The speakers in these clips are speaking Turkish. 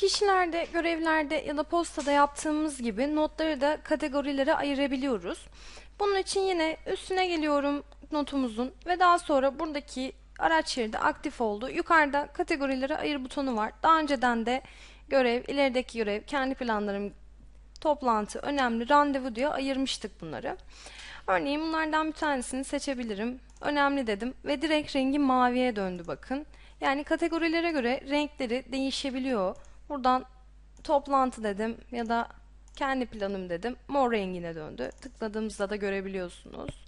Kişilerde, görevlerde ya da postada yaptığımız gibi notları da kategorilere ayırabiliyoruz. Bunun için yine üstüne geliyorum notumuzun ve daha sonra buradaki araç yeri de aktif oldu. Yukarıda kategorilere ayır butonu var. Daha önceden de görev, ilerideki görev, kendi planlarım, toplantı, önemli, randevu diye ayırmıştık bunları. Örneğin bunlardan bir tanesini seçebilirim. Önemli dedim ve direkt rengi maviye döndü bakın. Yani kategorilere göre renkleri değişebiliyor. Buradan toplantı dedim ya da kendi planım dedim. Mor rengine döndü. Tıkladığımızda da görebiliyorsunuz.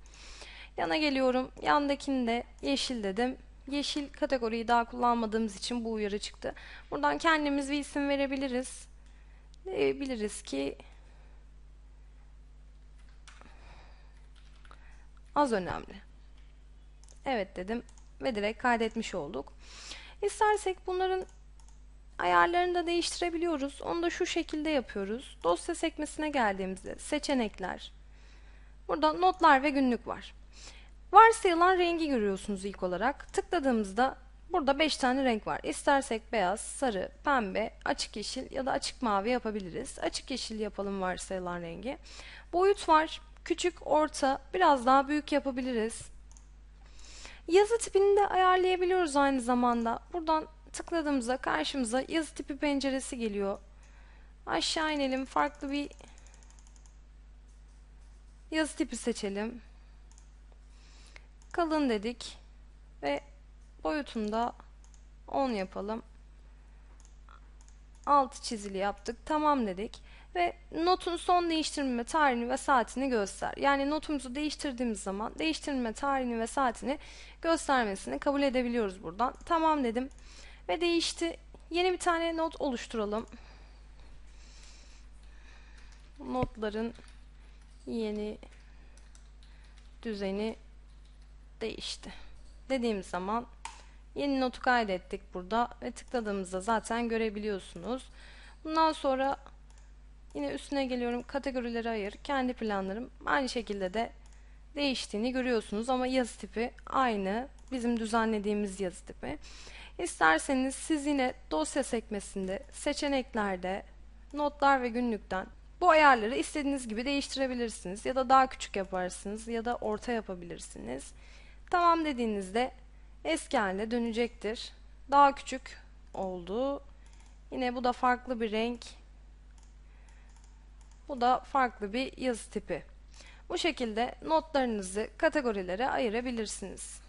Yana geliyorum. Yandakinde yeşil dedim. Yeşil kategoriyi daha kullanmadığımız için bu uyarı çıktı. Buradan kendimiz bir isim verebiliriz. Diyebiliriz ki az önemli. Evet dedim ve direkt kaydetmiş olduk. İstersek bunların ayarlarını da değiştirebiliyoruz. Onu da şu şekilde yapıyoruz. Dosya sekmesine geldiğimizde seçenekler. Burada notlar ve günlük var. Varsayılan rengi görüyorsunuz ilk olarak. Tıkladığımızda burada 5 tane renk var. İstersek beyaz, sarı, pembe, açık yeşil ya da açık mavi yapabiliriz. Açık yeşil yapalım varsayılan rengi. Boyut var. Küçük, orta, biraz daha büyük yapabiliriz. Yazı tipini de ayarlayabiliyoruz aynı zamanda. Buradan tıkladığımızda karşımıza yazı tipi penceresi geliyor. Aşağı inelim. Farklı bir yazı tipi seçelim. Kalın dedik. Ve boyutunda 10 yapalım. Altı çizili yaptık. Tamam dedik. Ve notun son değiştirme tarihini ve saatini göster. Yani notumuzu değiştirdiğimiz zaman değiştirme tarihini ve saatini göstermesini kabul edebiliyoruz buradan. Tamam dedim. Ve değişti. Yeni bir tane not oluşturalım. Notların yeni düzeni değişti. Dediğimiz zaman yeni notu kaydettik burada ve tıkladığımızda zaten görebiliyorsunuz. Bundan sonra yine üstüne geliyorum kategorileri ayır. Kendi planlarım aynı şekilde de değiştiğini görüyorsunuz ama yazı tipi aynı. Bizim düzenlediğimiz yazı tipi. İsterseniz siz yine dosya sekmesinde, seçeneklerde, notlar ve günlükten bu ayarları istediğiniz gibi değiştirebilirsiniz. Ya da daha küçük yaparsınız ya da orta yapabilirsiniz. Tamam dediğinizde eski haline dönecektir. Daha küçük oldu. Yine bu da farklı bir renk. Bu da farklı bir yazı tipi. Bu şekilde notlarınızı kategorilere ayırabilirsiniz.